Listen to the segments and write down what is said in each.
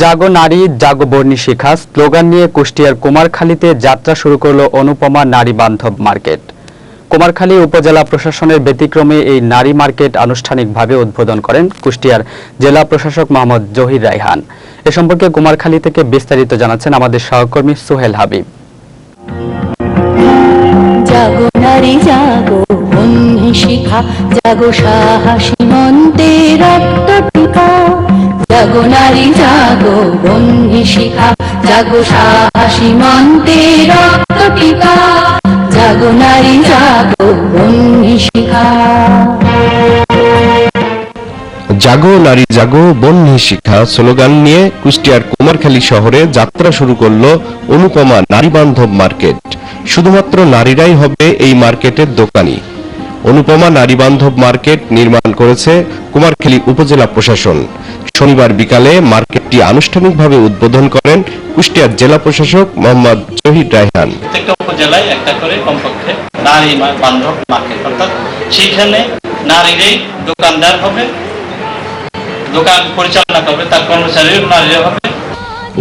জাগো নারী, জাগো বর্ণী শিখা, স্লোগান নিয়ে কুষ্টিয়ার কুমারখালীতে যাত্রা শুরু করল অনুপমা নারী বান্ধব মার্কেট। কুমারখালী উপজেলা প্রশাসনের ব্যতিক্রমে এই নারী মার্কেট আনুষ্ঠানিকভাবে উদ্বোধন করেন কুষ্টিয়ার জেলা প্রশাসক মোহাম্মদ জহির রায়হান। এ সম্পর্কে কুমারখালী থেকে বিস্তারিত জানাচ্ছেন আমাদের সহকর্মী সোহেল হাবিব। জাগো সাহসী মন্তে রক্ত বন্যী শিখা, জাগো সাহসী মন্তে রক্ত টিকা জাগো নারী, জাগো বন্যী শিখা। জাগো নারী, জাগো বন্যী শিক্ষা স্লোগান নিয়ে কুষ্টিয়ার কুমারখালী শহরে যাত্রা শুরু করল অনুপমা নারী বান্ধব মার্কেট। শুধুমাত্র নারীরাই হবে এই মার্কেটের দোকানি। অনুপমা নারী বান্ধব মার্কেট নির্মাণ করেছে কুমারখালী উপজেলা প্রশাসন। শনিবার বিকালে মার্কেটটি আনুষ্ঠানিকভাবে উদ্বোধন করেন কুষ্টিয়ার জেলা প্রশাসক মোহাম্মদ জহির রায়হান। প্রত্যেকটা উপজেলায় একটা করে কমপক্ষে নারী বান্ধব মার্কেট অর্থাৎ সেইখানে নারীরাই দোকানদার হবে দোকান পরিচালনা করবে তার কর্মচারীও নারীরা হবে।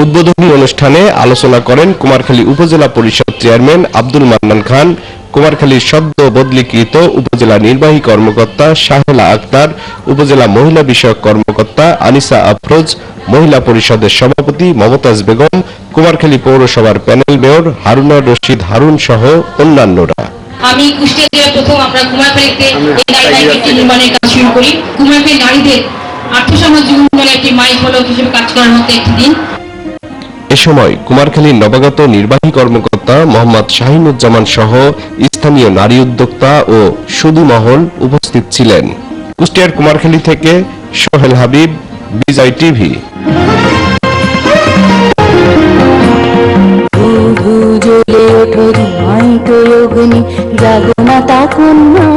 উদ্বোধনী অনুষ্ঠানে আলোচনা করেন কুমারখালী উপজেলা পরিষদ চেয়ারম্যান আব্দুল মান্নান খান কুমারখালীর সদ্য বদলিকৃত উপজেলা নির্বাহী কর্মকর্তা শাহেলা আক্তার উপজেলা মহিলা বিষয়ক কর্মকর্তা আনিসা আফরোজ মহিলা পরিষদের সভাপতি মমতাজ বেগম কুমারখালী পৌরসভার প্যানেল মেয়র হারুনা রশিদ হারুন সহ অন্যান্যরা। আমি কুষ্টিয়া জেলার প্রথম আমরা কুমারখালীতে এই নারী নির্মাণের কাজ শুরু করি। কুমারখালী নারীদের আর্থসামাজিক উন্নয়নের একটি মাইল ফলক হিসেবে কাজ করার মতো একটি দিন। এ সময় কুমারখালীর নবাগত নির্বাহী কর্মকর্তা মোহাম্মদ শাহিনুজ্জামান সহ স্থানীয় নারী উদ্যোক্তা ও সুদী মহল উপস্থিত ছিলেন। কুষ্টিয়ার কুমারখালী থেকে সোহেল হাবিব, বিজয় টিভি। জাগো মাতা কন্যা।